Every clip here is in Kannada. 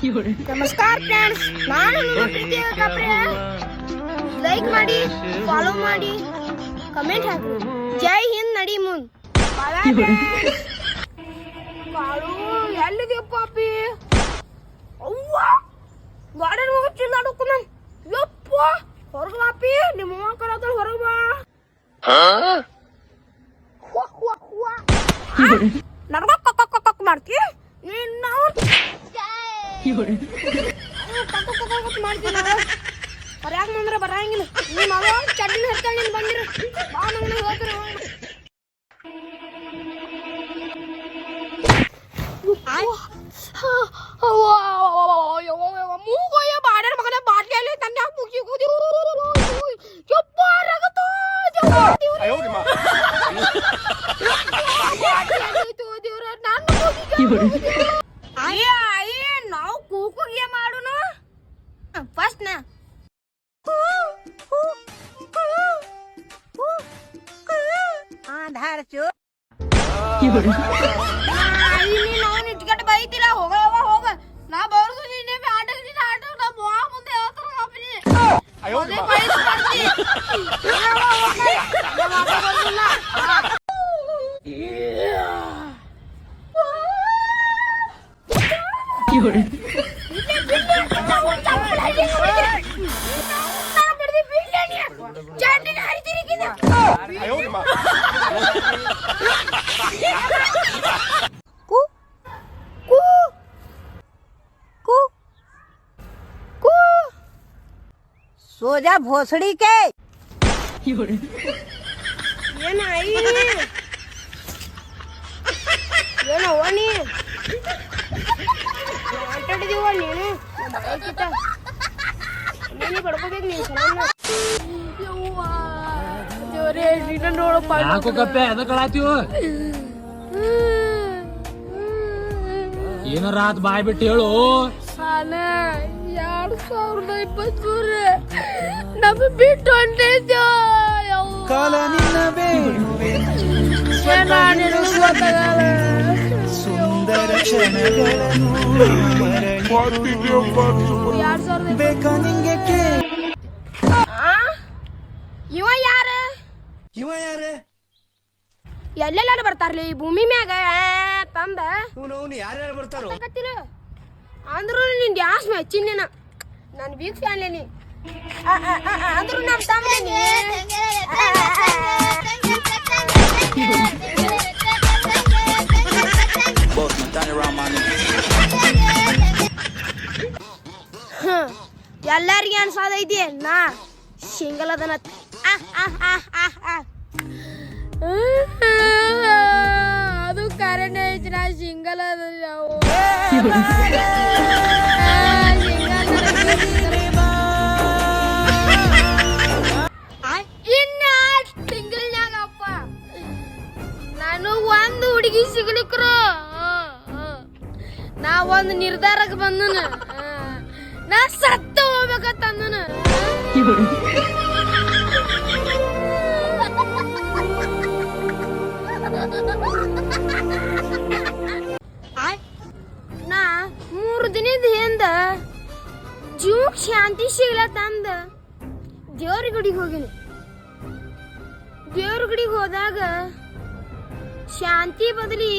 ನಮಸ್ಕಾರ ಫ್ರೆಂಡ್ಸ್ ನಾನು ನಿಮ್ಮ ಪ್ರೀತಿಯ ಕಪ್ರೆ. ಲೈಕ್ ಮಾಡಿ ಫಾಲೋ ಮಾಡಿ ಕಮೆಂಟ್ ಹಾಕಿ ಜೈ ಹಿಂದ್ ನಡಿ ಮುಂದ್. ಕಾಳು ಎಲ್ಲಿದೆಯಪ್ಪ ಅಪ್ಪಿ ಅವ್ವ. ಗಾರ್ಡನ್ ಹೋಗಿ ಚಿಲ್ಲಾಡೋಕು ನಾನು. ಯಪ್ಪ. ಹೊರಗೆ ಪಾಪಿ ನಿಮ್ಮ ಅಮ್ಮ ಕರತಾಳ ಹೊರಗೆ ಬಾ. ನಡ್ಕೊ ಹುವ, ಹುವ. ನಡ್ಕ ಕಕ್ ಕಕ್ ಕಕ್ ಕಕ್ ಮಾಡ್ತಿ. ನೀನ್ ಬರ್ಯಾಕ ಬಂದ್ರೆ ಬರಂಗಿಲ್ಲ ನಿಮ್ಮ ಅವ ಚಡ್ಡಿನ ಹತ್ತಾಳ ನೀನ್ ಬಂದಿರ ಬಾ ನಂಗೆ ಹೋಗ್ತಾರ ಮೂಗೋಯ ಬಾಡ್ಯಾರ ಮಗನ ಬಾಟ್ಲಿಯಲ್ಲಿ ತಂದೆ ಮುಗಿ ಕೂದಿ ಯಪ್ಪ ರಗತ ನಾವು ಫಸ್ಟ್ ನಾ ಆಧಾರ ಚು ನಾವು ಇಟ್ಕಟ್ಟು ಬೈತಿಲ್ಲ ಹೋಗ ಹೋಗ ಹೋಗ ನಾ ಬರೋದು ನಿನ್ನೆ ಆಟ ಆಟ ನಾ ಬಾ ಮುಂದೆ ಹೇಳ್ತಾರ ಅಪ್ಪನಿ ಅದೇ ಬೈದು ಬರ್ತಿ. ಹೋಗ, ಹೋಗ, ಹೋಗ. ನಮ್ಮ ಅಪ್ಪ ಬರ್ಲಿಲ್ಲ. ಹಾ. ಚಡ್ಡಿನ ಹರಿತಿರಿಕಿದೆ. ಕು ಕೂ ಕು ಕೂ सोजा भोसड़ी के ಏನ ಐ ಏನವ್ವ ನೀ ಆಟಾಡಿದೀವ ನೀನು ಬಾಯ್ಕಿತ ನೀನು ಬಡ್ಕೋಬೇಕು ನೀನು ಸಲನ್ನ ಯವ್ವ ದೇವ್ರೇ ನಿನ್ನ ನೋಡಪ್ಪ ನಾಲ್ಕು ಕಪ್ಪೆ ಎದಕ್ಕಳಾತೀವ ಏನಾರ ಆತ್ ಬಾಯ್ ಬಿಟ್ಟು ಹೇಳು. ಸಾಲ ಎರಡು ಸಾವಿರದ ಇಪ್ಪತ್ಮೂರು. ನಮ್ಮ ಬಿಟ್ಟು ಹೊಂಟಿದ್ಯೋ ಕಾಲ ನಿನ್ನ ಸುಂದರ ಕ್ಷಣಗಳನ್ನು ಮರಳಿ ಎರಡ್ ಸಾವಿರದ ಬೇಕಾ ನಿಂಗೆ ಕೇ ಆ? ಇವ ಯಾರ ಇವ ಯಾರೇ? ಎಲ್ಲೆಲ್ಲಾರು ಬರ್ತಾರ್ಲಿ? ಈ ಭೂಮಿ ಮ್ಯಾಗ ತಂದ. ಇವನು ಅವನು ಯಾರ್ಯಾರು ಬರ್ತಾರೋ? ಕತ್ತಿಲ್ಲ ಅಂದ್ರು ನಿನ್ ಡ್ಯಾನ್ಸ್ ಮೆಚ್ಚಿನ ನಾನು? ಬಿಗ್ ಫ್ಯಾನ್ ನೀ ಅಂದ್ರು ನಮ್ಮ ತಮ್ಮ. ಎಲ್ಲಾರಿಗೆ ಅನ್ಸೋದೈತಿ ನಾ. ಸಿಂಗಲ್ ಅದನ ಆ, ಆ, ಆ, ಆ, ಆ. ಅದು ಕರೆಂಟ್ ಐತಿ ನಾ ಸಿಂಗಲ್ ಅದ ಇನ್ನ ತಿಂಗಳನ್ಯಾಗಪ್ಪ ನಾನು ಒಂದು ಹುಡುಗಿ ಸಿಗ್ಲಿಕ್ರು ನಾ ಒಂದು ನಿರ್ಧಾರಕ್ಕೆ ಬಂದನ ನಾ ಸತ್ತ ಹೋಗ್ಬೇಕಂತಂದನ ಜೀವಕ್ ಶೀಲ ತಂದ ದೇವ್ರ ಗುಡಿಗೆ ಹೋಗಿನಿ ದೇವ್ರ ಗುಡಿಗೆ ಹೋದಾಗ ಶಾಂತಿ ಬದಲಿ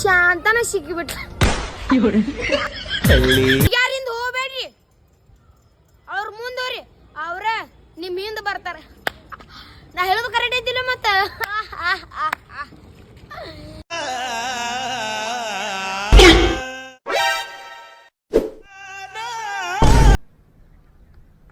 ಶಾಂತನ ಸಿಕ್ಕಿಬಿಟ್ಟ ಯಾರಿಂದ ಹೋಗ್ಬೇಡ್ರಿ? ಅವ್ರ ಮುಂದೋರಿ, ಅವ್ರ ನಿಮ್ಮ ಹಿಂದ ಬರ್ತಾರ. ನಾ ಹೇಳೋದು ಕರೆಕ್ಟ್